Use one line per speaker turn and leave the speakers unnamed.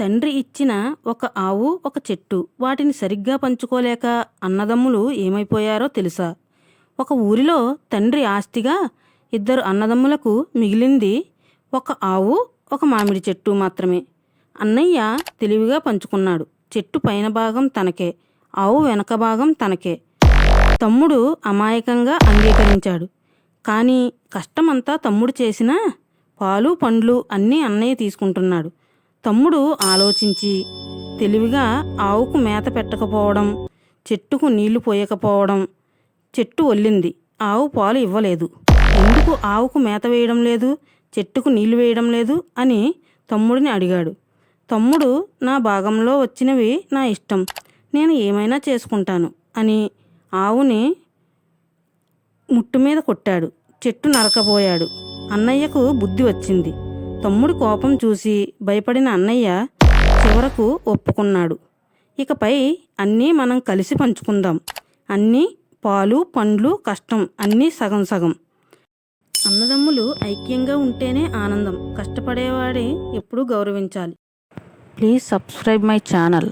తండ్రి ఇచ్చిన ఒక ఆవు ఒక చెట్టు వాటిని సరిగ్గా పంచుకోలేక అన్నదమ్ములు ఏమైపోయారో తెలుసా? ఒక ఊరిలో తండ్రి ఆస్తిగా ఇద్దరు అన్నదమ్ములకు మిగిలింది ఒక ఆవు ఒక మామిడి చెట్టు మాత్రమే. అన్నయ్య తెలివిగా పంచుకున్నాడు. చెట్టు పైన భాగం తనకే ఆవు వెనక భాగం తనకే. తమ్ముడు అమాయకంగా అంగీకరించాడు. కానీ కష్టమంతా తమ్ముడు చేసినా పాలు పండ్లు అన్నీ అన్నయ్య తీసుకుంటున్నాడు. తమ్ముడు ఆలోచించి తెలివిగా ఆవుకు మేత పెట్టకపోవడం చెట్టుకు నీళ్ళు పోయకపోవడం చెట్టు ఒల్లింది. ఆవు పాలు ఇవ్వలేదు. ఎందుకు ఆవుకు మేత వేయడం లేదు? చెట్టుకు నీళ్ళు వేయడం లేదు అని తమ్ముడిని అడిగాడు. తమ్ముడు నా భాగంలో వచ్చినవి నా ఇష్టం. నేను ఏమైనా చేసుకుంటాను అని ఆవుని ముట్టు మీద కొట్టాడు. చెట్టు నరకపోయాడు అన్నయ్యకు బుద్ధి వచ్చింది. తమ్ముడి కోపం చూసి భయపడిన అన్నయ్య చివరకు ఒప్పుకున్నాడు. ఇకపై అన్నీ మనం కలిసి పంచుకుందాం. అన్నీ పాలు పండ్లు కష్టం అన్నీ సగం సగం. అన్నదమ్ములు ఐక్యంగా ఉంటేనే ఆనందం. కష్టపడేవాడే ఎప్పుడూ గౌరవించాలి. Please subscribe my channel.